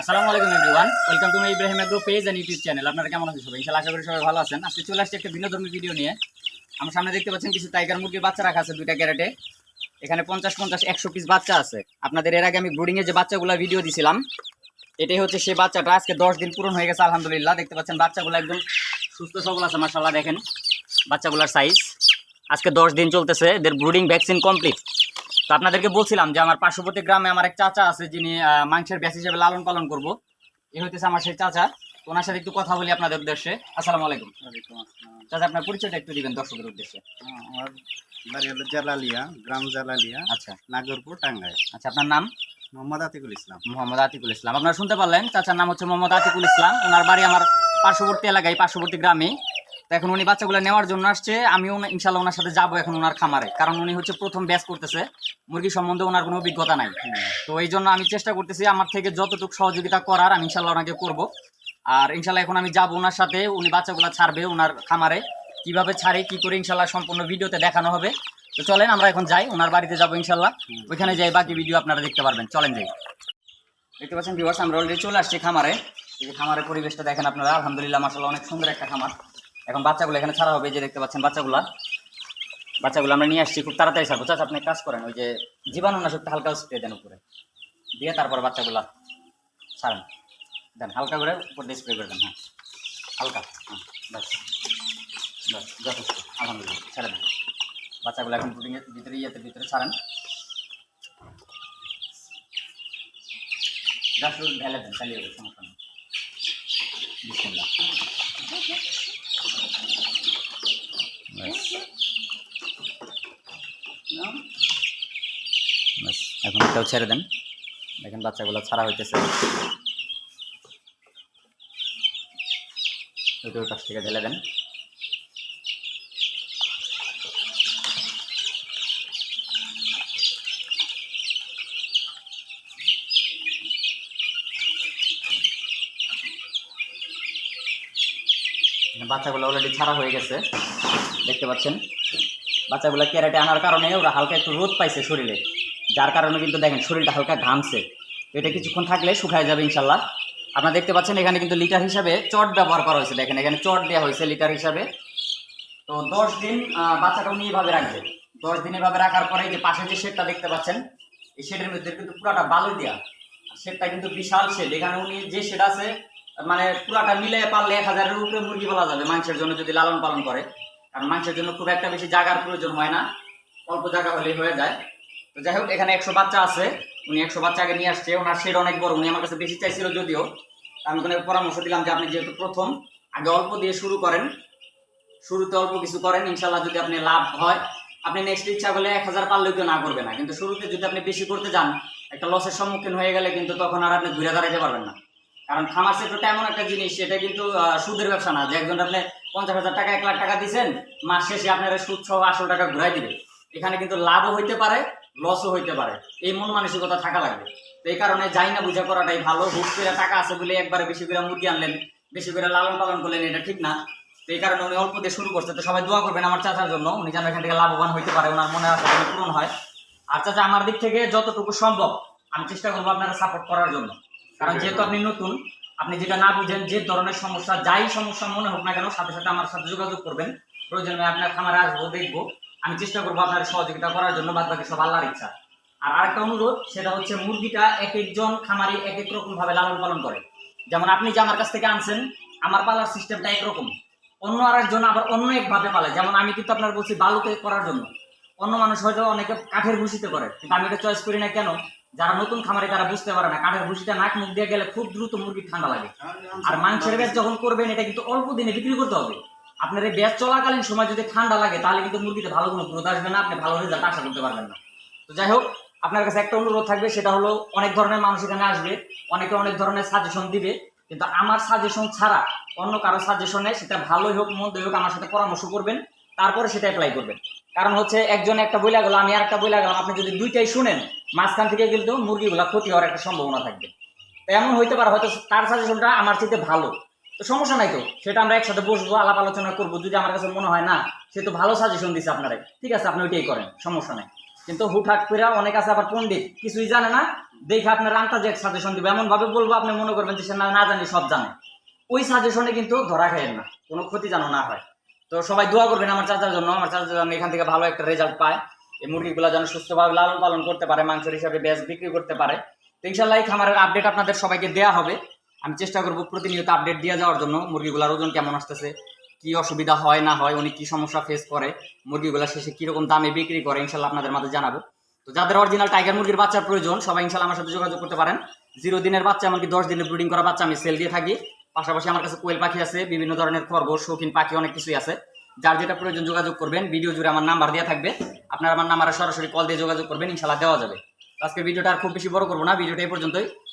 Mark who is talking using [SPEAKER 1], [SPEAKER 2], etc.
[SPEAKER 1] আসসালামু আলাইকুম everyone. Welcome to my Ibrahim agro page and YouTube channel. আপনারা কেমন আছেন সবাই? ইনশাআল্লাহ আশা করি সবাই ভালো আছেন। আজকে চলে আসছে একটা ভিন্ন ভিডিও নিয়ে। আমার সামনে দেখতে পাচ্ছেন কিছু টাইগার মুরগির বাচ্চা রাখা আছে দুইটা ক্যারেটে। এখানে পঞ্চাশ পঞ্চাশ, একশো পিস বাচ্চা আছে। আপনাদের এর আগে আমি ব্রুডিংয়ে যে বাচ্চাগুলো ভিডিও দিছিলাম, এটাই হচ্ছে সেই বাচ্চাটা। আজকে দশ দিন পূরণ হয়ে গেছে, আলহামদুলিল্লাহ। দেখতে পাচ্ছেন বাচ্চাগুলো একদম সুস্থ সবল আছে মার্শাল্লাহ দেখেন। বাচ্চাগুলোর সাইজ আজকে দশ দিন চলতেছে, এদের ব্রুডিং ভ্যাকসিন কমপ্লিট তো আপনাদেরকে বলছিলাম যে আমার পার্শ্ববর্তী গ্রামে আমার এক চাচা আছে যিনি মাংসের ব্যাস হিসেবে লালন পালন করব। এই হইতেছে আমার সেই চাচা। ওনার সাথে একটু কথা বলি আপনাদের উদ্দেশ্যে। আসসালামু আলাইকুম। চাচা আপনার পরিচয়টা একটু দিবেন দর্শকের উদ্দেশ্যে।
[SPEAKER 2] আমার বাড়ি হলো জালালিয়া গ্রাম জালালিয়া
[SPEAKER 1] আচ্ছা।
[SPEAKER 2] নাগরপুর টাঙ্গাইল।
[SPEAKER 1] আচ্ছা আপনার নাম?
[SPEAKER 2] মোহাম্মদ আতিকুল ইসলাম।
[SPEAKER 1] মোহাম্মদ আতিকুল ইসলাম। আপনারা শুনতে পারলেন চাচার নাম হচ্ছে মোহাম্মদ আতিকুল ইসলাম। ওনার বাড়ি আমার পার্শ্ববর্তী এলাকায় পার্শ্ববর্তী গ্রামে। তো এখন উনি বাচ্চাগুলো নেওয়ার জন্য আসছে। আমিও ইনশাল্লাহ ওনার সাথে যাব এখন ওনার খামারে। কারণ উনি হচ্ছে প্রথম ব্যাস করতেছে। মুরগি সম্বন্ধে ওনার কোনো অভিজ্ঞতা নাই। তো এই জন্য আমি চেষ্টা করতেছি আমার থেকে যতটুকু সহযোগিতা করার, আমি ইনশাল্লাহ ওনাকে করব। আর ইনশাল্লাহ এখন আমি যাব ওনার সাথে, উনি বাচ্চাগুলো ছাড়বে ওনার খামারে। কীভাবে ছাড়ে, কি করে ইনশাল্লাহ সম্পূর্ণ ভিডিওতে দেখানো হবে। তো চলেন, আমরা এখন যাই ওনার বাড়িতে যাব ইনশাল্লাহ। ওইখানে যাই, বাকি ভিডিও আপনারা দেখতে পারবেন। চলেন যাই। দেখতে পাচ্ছেন ভিউয়ার্স আমরা অলরেডি চলে আসছি খামারে। এই যে খামারের পরিবেশটা দেখেন আপনারা, আলহামদুলিল্লাহ মাসাল্লাহ অনেক সুন্দর একটা খামার। এখন বাচ্চাগুলো এখানে ছাড়া হবে যে দেখতে পাচ্ছেন বাচ্চাগুলা। বাচ্চাগুলো আমরা নিয়ে আসছি, খুব তাড়াতাড়ি ছাড়বো। চাচা, আপনি কাজ করেন, ওই যে জীবাণুনাশকটা হালকা স্প্রে দেন উপরে। দিয়ে তারপর বাচ্চাগুলা ছাড়েন। দেন, হালকা করে উপর দিয়ে স্প্রে করে দেন হ্যাঁ। হালকা হ্যাঁ বাস যথেষ্ট, আলহামদুলিল্লাহ, ছেড়ে দেন। বাচ্চাগুলো এখন পুডিংয়ের ভিতরে, ইয়েতে ভিতরে ছাড়েন। ঢেলে দেন, চালিয়ে দেবেন সমস্যা নেই ব্যাস। ব্যাস, এখন এটাও ছেড়ে দেন। দেখেন বাচ্চাগুলো ছাড়া হইতেছে। ওই পাশ থেকে ঢেলে দেন। বাচ্চাগুলো অলরেডি ছাড়া হয়ে গেছে। দেখতে পাচ্ছেন? বাচ্চাগুলো ক্যারেটে আনার কারণে ওরা হালকা একটু রোদ পাইছে শরীরে। যার কারণে কিন্তু দেখেন শরীরটা হালকা ঘামছে। এটা কিছুক্ষণ থাকলে শুকায় যাবে ইনশাল্লাহ। আপনারা দেখতে পাচ্ছেন এখানে কিন্তু লিটার হিসাবে চট ব্যবহার করা হয়েছে। দেখেন এখানে চট দেওয়া হয়েছে লিটার হিসাবে। তো দশ দিন বাচ্চাটা উনি এইভাবে রাখবে। দশ দিন এভাবে রাখার পরে যে পাশে যে শেডটা দেখতে পাচ্ছেন, এই শেডের মধ্যে কিন্তু পুরাটা বালু দেওয়া শেডটা কিন্তু বিশাল শেড। এখানে উনি যে শেড আছে মানে পুরাটা মিলে পারলে এক হাজারের উপরে মুরগি বলা যাবে মাংসের জন্য যদি লালন পালন করে। কারণ মাংসের জন্য খুব একটা বেশি জায়গার প্রয়োজন হয় না। অল্প জায়গা হলেই হয়ে যায়। যাই হোক, এখানে একশো বাচ্চা আছে। উনি একশো বাচ্চা আগে নিয়ে আসছে। ওনার শেড অনেক বড়, উনি আমার কাছে বেশি চাইছিল যদিও। আমি ওখানে পরামর্শ দিলাম যে আপনি যেহেতু প্রথম, আগে অল্প দিয়ে শুরু করেন। শুরুতে অল্প কিছু করেন ইনশাল্লাহ যদি আপনি লাভ হয়। আপনি নেক্সট ইচ্ছা করলে এক হাজার পারলেও কেউ না করবে না। কিন্তু শুরুতে যদি আপনি বেশি করতে যান, একটা লসের সম্মুখীন হয়ে গেলে কিন্তু তখন আর আপনি ঘুরে দাঁড়াতে পারবেন না। কারণ খামার সেক্টরটা এমন একটা জিনিস, সেটা কিন্তু সুদের ব্যবসা না। যে একজন আপনি পঞ্চাশ হাজার টাকা, এক লাখ টাকা দিচ্ছেন মাস শেষে আপনারা সুদ সহ আসল টাকা ঘুরাই দিবে। এখানে কিন্তু লাভও হইতে পারে লসও হইতে পারে। এই মন মানসিকতা থাকা লাগবে। তো এই কারণে যাই না বুঝা করাটাই ভালো। হুট করে টাকা আছে বলে একবারে বেশি করে মুরগি আনলেন বেশি করে লালন পালন করলেন এটা ঠিক না। তো এই কারণে উনি অল্প দিয়ে শুরু করছে। তো সবাই দোয়া করবেন আমার চাচার জন্য উনি যেন এখান থেকে লাভবান হইতে পারে ওনার মনে আশা পূরণ হয়। আর চাচা আমার দিক থেকে যতটুকু সম্ভব আমি চেষ্টা করব আপনারা সাপোর্ট করার জন্য। কারণ যেহেতু আপনি নতুন আপনি যেটা না বুঝেন যে ধরনের সমস্যা যাই সমস্যা মনে হোক না কেন সাথে সাথে আমার সাথে যোগাযোগ করবেন। প্রয়োজনে আপনার খামারে আসব দেখব। আমি চেষ্টা করব আপনার সহযোগিতা করার জন্য বাদ বাকি সব আল্লাহর ইচ্ছা। আর আরেকটা অনুরোধ, সেটা হচ্ছে মুরগিটা এক একজন খামারি এক এক রকম ভাবে লালন পালন করে। যেমন আপনি যে আমার কাছ থেকে আনছেন, আমার পালার সিস্টেমটা একরকম। অন্য আরেকজন আবার অন্য একভাবে পালে যেমন আমি কিন্তু আপনার বলছি বালুতে করার জন্য। অন্য মানুষ হয়তো অনেকে কাঠের ভুসিতে করে, কিন্তু আমি এটা চয়েস করি না কেন? যারা নতুন খামারে, তারা বুঝতে পারে না, কাঠের ভুসিটা নাক মুখ দিয়ে গেলে খুব দ্রুত মুরগি ঠান্ডা লাগে। আর মাংসের ব্যাচ যখন করবেন, এটা কিন্তু অল্প দিনে বিক্রি করতে হবে। আপনার এই ব্যাচ চলাকালীন সময় যদি ঠান্ডা লাগে, তাহলে কিন্তু মুরগিতে ভালো কোনো গ্রোথ আসবে না, আপনি ভালো রেজাল্ট আশা করতে পারবেন না। তো যাই হোক, আপনার কাছে একটা অনুরোধ থাকবে, সেটা হলো অনেক ধরনের মানুষ এখানে আসবে, অনেকে অনেক ধরনের সাজেশন দিবে, কিন্তু আমার সাজেশন ছাড়া অন্য কারও সাজেশনে সেটা ভালোই হোক, মন্দই হোক, আমার সাথে পরামর্শ করবেন, তারপরে সেটা অ্যাপ্লাই করবেন। কারণ হচ্ছে একজন একটা বইলা গেল, আমি আর একটা বইলা গেলাম, আপনি যদি দুইটাই শুনেন, মাঝখান থেকে কিন্তু মুরগিগুলা ক্ষতি হওয়ার একটা সম্ভাবনা থাকবে। এমন হইতে পারে, হয়তো তার সাজেশনটা আমার চেয়ে ভালো। তো সমস্যা নাই তো। সেটা আমরা একসাথে বসবো, আলাপ আলোচনা করব। যদি আমার কাছে মনে হয় না, সে তো ভালো সাজেশন দিচ্ছে আপনারা। ঠিক আছে, আপনি ওইটাই করেন, সমস্যা নাই। কিন্তু হুটহাট করে অনেক আছে আবার পণ্ডিত, কিছুই জানে না। দেখে আপনার আন্তাজে সাজেশন দিবে। এমন ভাবে বলব, আপনি মনে করবেন যে সে না জানি সব জানে। ওই সাজেশনে কিন্তু ধরা খাইয়েন না। কোনো ক্ষতি যেন না হয়। তো সবাই দোয়া করবেন আমার চাচার জন্য। আমার চাচার জন্য এখান থেকে ভালো একটা রেজাল্ট পায়। এই মুরগিগুলো যেন সুস্থভাবে লালন পালন করতে পারে, মাংসের হিসাবে বেশ বিক্রি করতে পারে। তো ইনশাল্লাহ এই খামারের আপডেট আপনাদের সবাইকে দেওয়া হবে। আমি চেষ্টা করব প্রতিনিয়ত আপডেট দিয়ে যাওয়ার জন্য। মুরগিগুলোর ওজন কেমন আসতেছে? কি অসুবিধা হয়, না হয়, উনি কি সমস্যা ফেস করে? মুরগিগুলো শেষে কীরকম দামে বিক্রি করে, ইনশাল্লাহ আপনাদের মাঝে জানাব। তো যাদের অরিজিনাল টাইগার মুরগির বাচ্চার প্রয়োজন, সবাই ইনশাল্লাহ আমার সাথে যোগাযোগ করতে পারেন। জিরো দিনের বাচ্চা, এমনকি দশ দিনের ব্রিডিং করা বাচ্চা আমি সেল দিয়ে থাকি। পাশাপাশি আমার কাছে কোয়েল পাখি আছে, বিভিন্ন ধরনের খরগোশ, শৌখিন পাখি, অনেক কিছুই আছে। যার যেটা প্রয়োজন যোগাযোগ করবেন ভিডিও জুড়ে আমার নাম্বার দেওয়া থাকবে। আপনার আমার নাম্বারে সরাসরি কল দিয়ে যোগাযোগ করবেন, ইনশাল্লাহ দেওয়া যাবে। আজকে ভিডিওটা আর খুব বেশি বড় করব না ভিডিওটা এই পর্যন্তই।